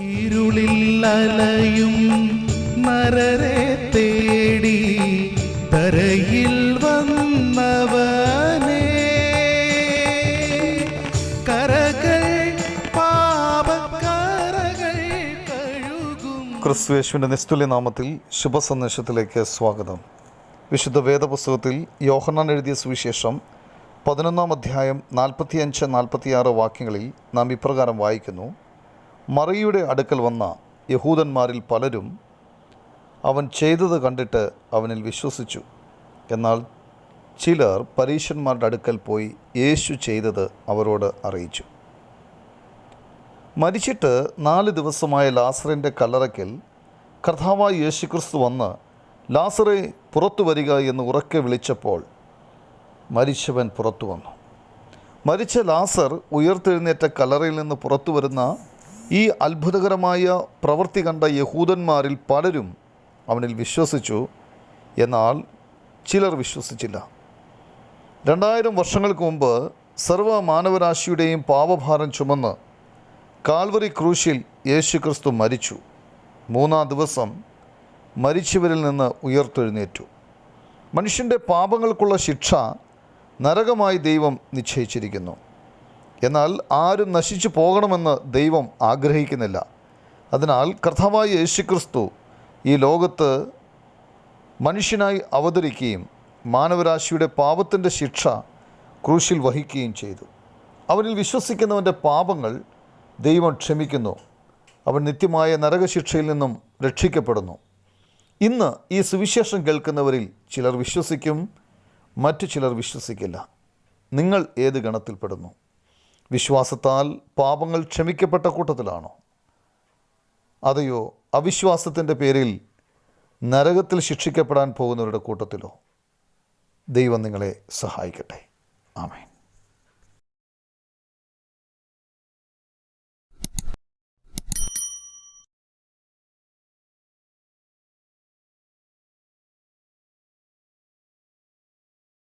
ഇരുളിൽ അലയും നരരെ തേടി തരയിൽ വന്നവനേ. കരകൾ പാപക്കരകൾ കഴുകും. ക്രിസ്തുയേശുവിന്റെ നിസ്തുല്യ നാമത്തിൽ ശുഭസന്ദേശത്തിലേക്ക് സ്വാഗതം. വിശുദ്ധ വേദപുസ്തകത്തിൽ യോഹന്നാൻ എഴുതിയ സുവിശേഷം പതിനൊന്നാം അധ്യായം നാൽപ്പത്തിയഞ്ച് നാൽപ്പത്തിയാറ് വാക്യങ്ങളിൽ നാം ഇപ്രകാരം വായിക്കുന്നു. മറിയുടെ അടുക്കൽ വന്ന യഹൂദന്മാരിൽ പലരും അവൻ ചെയ്തത് കണ്ടിട്ട് അവനിൽ വിശ്വസിച്ചു. എന്നാൽ ചിലർ പരീശന്മാരുടെ അടുക്കൽ പോയി യേശു ചെയ്തത് അവരോട് അറിയിച്ചു. മരിച്ചിട്ട് നാല് ദിവസമായ ലാസറിന്റെ കല്ലറയ്ക്കൽ കർത്താവായ യേശുക്രിസ്തു വന്ന് ലാസറെ പുറത്തു വരിക എന്ന് ഉറക്കെ വിളിച്ചപ്പോൾ മരിച്ചവൻ പുറത്തു വന്നു. മരിച്ച ലാസർ ഉയർത്തെഴുന്നേറ്റ കല്ലറയിൽ നിന്ന് പുറത്തു വരുന്ന ഈ അത്ഭുതകരമായ പ്രവൃത്തി കണ്ട യഹൂദന്മാരിൽ പലരും അവനിൽ വിശ്വസിച്ചു. എന്നാൽ ചിലർ വിശ്വസിച്ചില്ല. രണ്ടായിരം വർഷങ്ങൾക്ക് മുമ്പ് സർവ മാനവരാശിയുടെയും പാപഭാരം ചുമന്ന് കാൽവറി ക്രൂശിൽ യേശു ക്രിസ്തു മരിച്ചു. മൂന്നാം ദിവസം മരിച്ചവരിൽ നിന്ന് ഉയർത്തെഴുന്നേറ്റു. മനുഷ്യന്റെ പാപങ്ങൾക്കുള്ള ശിക്ഷ നരകമായി ദൈവം നിശ്ചയിച്ചിരിക്കുന്നു. എന്നാൽ ആരും നശിച്ചു പോകണമെന്ന് ദൈവം ആഗ്രഹിക്കുന്നില്ല. അതിനാൽ കർത്താവായ യേശുക്രിസ്തു ഈ ലോകത്ത് മനുഷ്യനായി അവതരിക്കുകയും മാനവരാശിയുടെ പാപത്തിന്റെ ശിക്ഷ ക്രൂശിൽ വഹിക്കുകയും ചെയ്തു. അവനിൽ വിശ്വസിക്കുന്നവന്റെ പാപങ്ങൾ ദൈവം ക്ഷമിക്കുന്നു. അവൻ നിത്യമായ നരകശിക്ഷയിൽ നിന്നും രക്ഷിക്കപ്പെടുന്നു. ഇന്ന് ഈ സുവിശേഷം കേൾക്കുന്നവരിൽ ചിലർ വിശ്വസിക്കും മറ്റു ചിലർ വിശ്വസിക്കില്ല. നിങ്ങൾ ഏത് ഗണത്തിൽപ്പെടുന്നു? വിശ്വാസത്താൽ പാപങ്ങൾ ക്ഷമിക്കപ്പെട്ട കൂട്ടത്തിലാണോ? അതെയോ അവിശ്വാസത്തിന്റെ പേരിൽ നരകത്തിൽ ശിക്ഷിക്കപ്പെടാൻ പോകുന്നവരുടെ കൂട്ടത്തിലോ? ദൈവം നിങ്ങളെ സഹായിക്കട്ടെ. ആമേൻ.